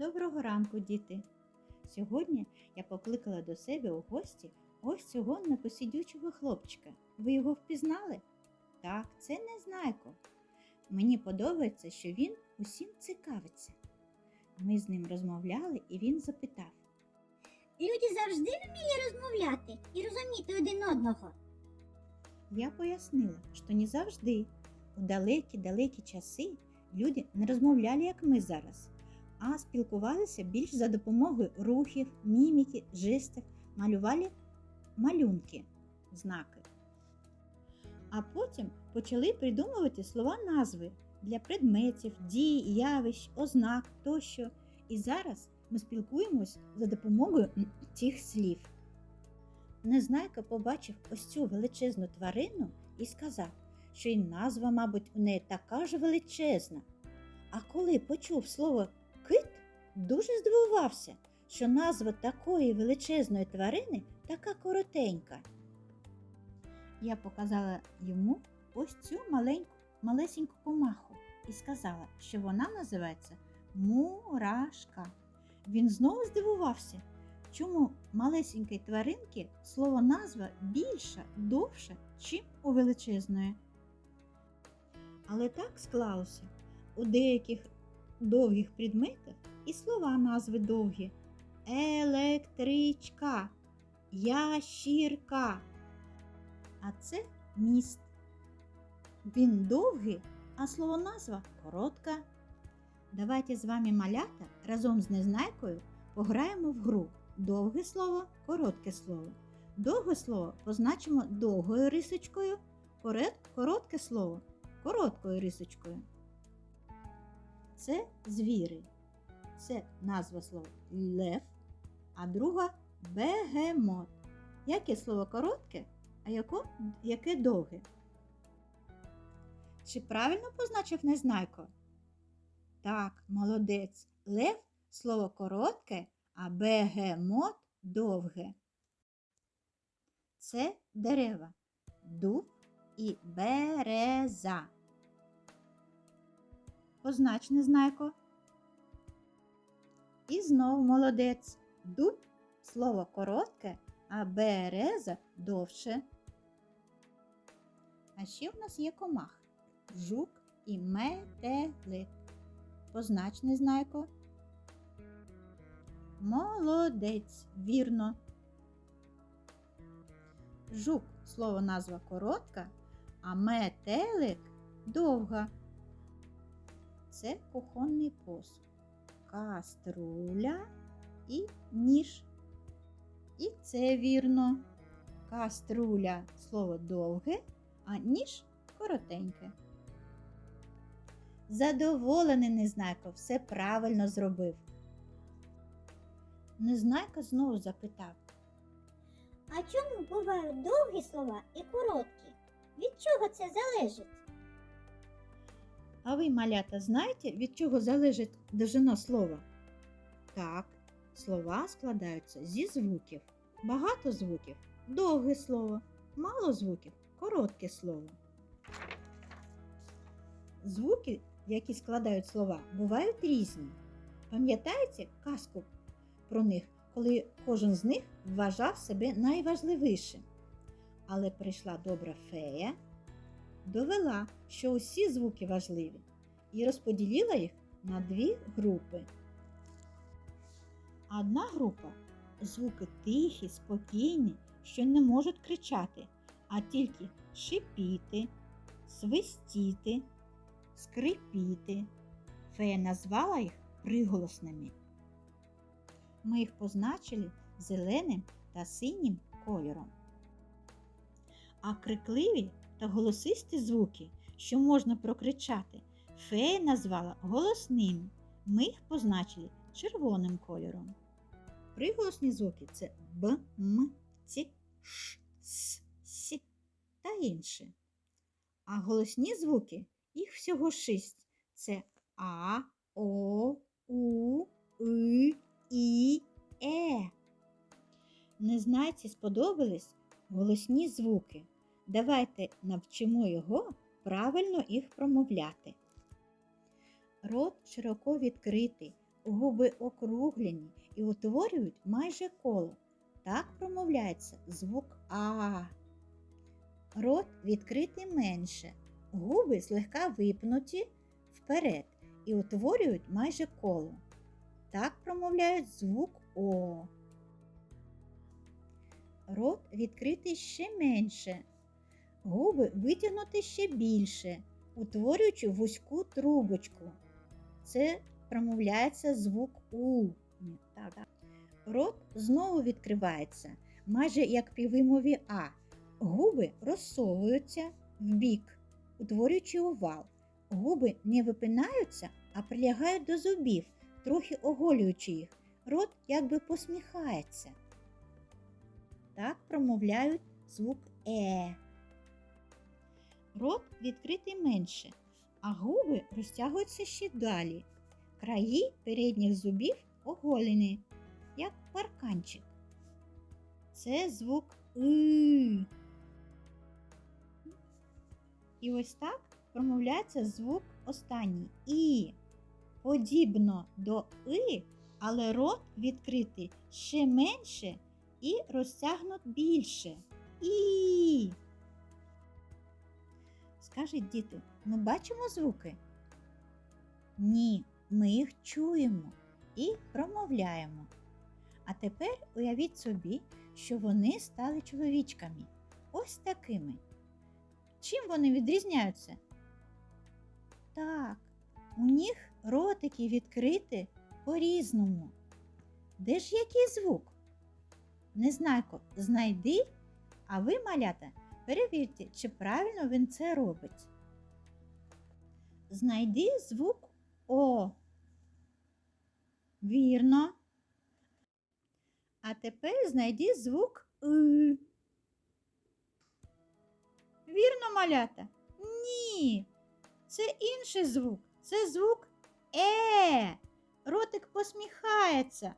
Доброго ранку, діти! Сьогодні я покликала до себе у гості ось цього непосидючого хлопчика. Ви його впізнали? Так, це Незнайко. Мені подобається, що він усім цікавиться. Ми з ним розмовляли, і він запитав. Люди завжди вміли розмовляти і розуміти один одного. Я пояснила, що не завжди. У далекі-далекі часи люди не розмовляли, як ми зараз, а спілкувалися більш за допомогою рухів, міміки, жестів, малювали малюнки, знаки. А потім почали придумувати слова назви для предметів, дій, явищ, ознак тощо. І зараз ми спілкуємось за допомогою цих слів. Незнайка побачив ось цю величезну тварину і сказав, що й назва, мабуть, у неї така ж величезна. А коли почув слово дуже здивувався, що назва такої величезної тварини така коротенька. Я показала йому ось цю маленьку, малесеньку комаху і сказала, що вона називається мурашка. Він знову здивувався, чому малесенької тваринки слово назва більша, довша, чим у величезної. Але так склалося. У деяких довгих предметах і слова назви довгі. Електричка, ящірка. А це міст. Він довгий, а слово назва коротка. Давайте з вами малята разом з незнайкою пограємо в гру довге слово, коротке слово. Довге слово позначимо довгою рисочкою, корот- коротке слово короткою рисочкою. Це звіри. Це назва слова лев, а друга бегемот. Яке слово коротке, а яко, яке довге? Чи правильно позначив незнайко? Так, молодець. Лев слово коротке, а бегемот довге. Це дерева. Дуб і береза. Познач незнайко. І знов молодець. Дуб слово коротке, а береза довше. А ще в нас є комах. Жук і метелик. Познач незнайко. Молодець, вірно. Жук слово назва коротка, а метелик довга. Це кухонний посуд, каструля і ніж. І це вірно. Каструля слово довге, а ніж коротеньке. Задоволений Незнайко все правильно зробив. Незнайка знову запитав. А чому бувають довгі слова і короткі? Від чого це залежить? А ви, малята, знаєте, від чого залежить довжина слова? Так, слова складаються зі звуків. Багато звуків довге слово, мало звуків коротке слово. Звуки, які складають слова, бувають різні. Пам'ятаєте казку про них, коли кожен з них вважав себе найважливішим? Але прийшла добра фея довела, що усі звуки важливі, і розподілила їх на дві групи. Одна група звуки тихі, спокійні, що не можуть кричати, а тільки шипіти, свистіти, скрипіти. Фея назвала їх приголосними. Ми їх позначили зеленим та синім кольором. А крикливі та голосисті звуки, що можна прокричати, фея назвала голосними. Ми їх позначили червоним кольором. Приголосні звуки це Б, М, Ц, Ш, С, С та інші. А голосні звуки їх всього шість. Це А, О, У, И, І, Е. Незнайці сподобались голосні звуки. Давайте навчимо його правильно їх промовляти. Рот широко відкритий, губи округлені і утворюють майже коло. Так промовляється звук А. Рот відкритий менше. Губи злегка випнуті вперед і утворюють майже коло. Так промовляють звук О. Рот відкритий ще менше. Губи витягнуті ще більше, утворюючи вузьку трубочку. Це промовляється звук У. Так. Рот знову відкривається, майже як при вимові А. Губи розсовуються вбік, утворюючи овал. Губи не випинаються, а прилягають до зубів, трохи оголюючи їх. Рот якби посміхається. Так промовляють звук Е. Рот відкритий менше, а губи розтягуються ще далі. Краї передніх зубів оголені, як парканчик. Це звук И. І ось так промовляється звук останній І. Подібно до И, але рот відкритий ще менше і розтягнут більше. І. Скажіть, діти, ми бачимо звуки? Ні, ми їх чуємо і промовляємо. А тепер уявіть собі, що вони стали чоловічками. Ось такими. Чим вони відрізняються? Так, у них ротики відкриті по-різному. Де ж який звук? Незнайко, знайди, а ви, малята, перевірте, чи правильно він це робить. Знайди звук О. Вірно. А тепер знайди звук И. Вірно, малята? Ні. Це інший звук. Це звук Е. Ротик посміхається.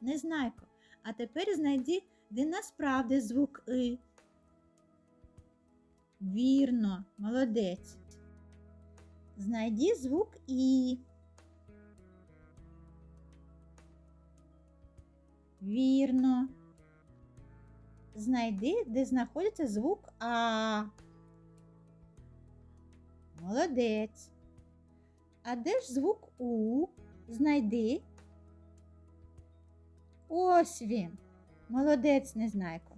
Незнайко. А тепер знайди, де насправді звук И. Вірно, молодець. Знайди звук І. Вірно. Знайди, де знаходиться звук А. Молодець. А де ж звук У? Знайди. Ось він. Молодець, незнайко.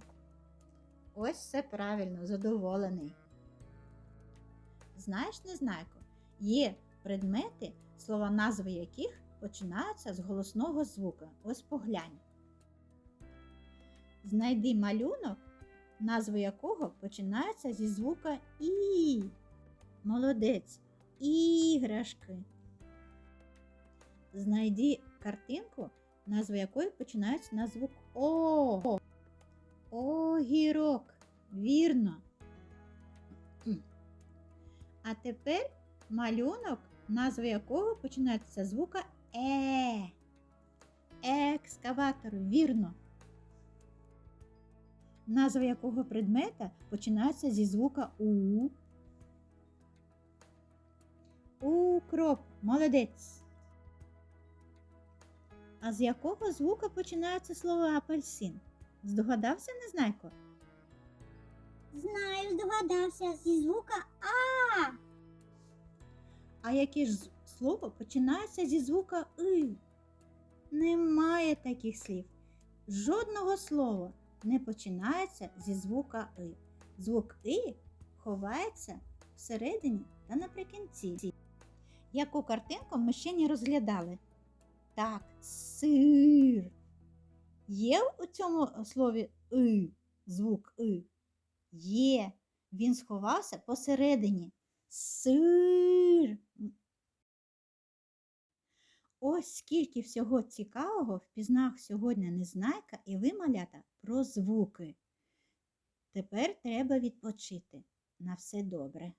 Ось все правильно, задоволений. Знаєш, незнайко, є предмети, слова назви яких починаються з голосного звука. Ось поглянь. Знайди малюнок, назва якого починається зі звука І. Молодець. Іграшки. Знайди картинку, назва якої починається на звук О. Огірок. Вірно. А тепер малюнок, назва якого починається з звука Е. Екскаватор. Вірно. Назва якого предмета починається зі звука У. Укроп. Молодець. А з якого звука починається слово апельсин? Здогадався, незнайко? Знаю, здогадався зі звука А. А яке ж слово починається зі звука И? Немає таких слів. Жодного слова не починається зі звука И. Звук И ховається всередині та наприкінці. Яку картинку ми ще не розглядали? Так, сир. Є у цьому слові И, звук И? Є. Він сховався посередині. Сир. Ось скільки всього цікавого впізнав сьогодні Незнайка і ви, малята, про звуки. Тепер треба відпочити. На все добре.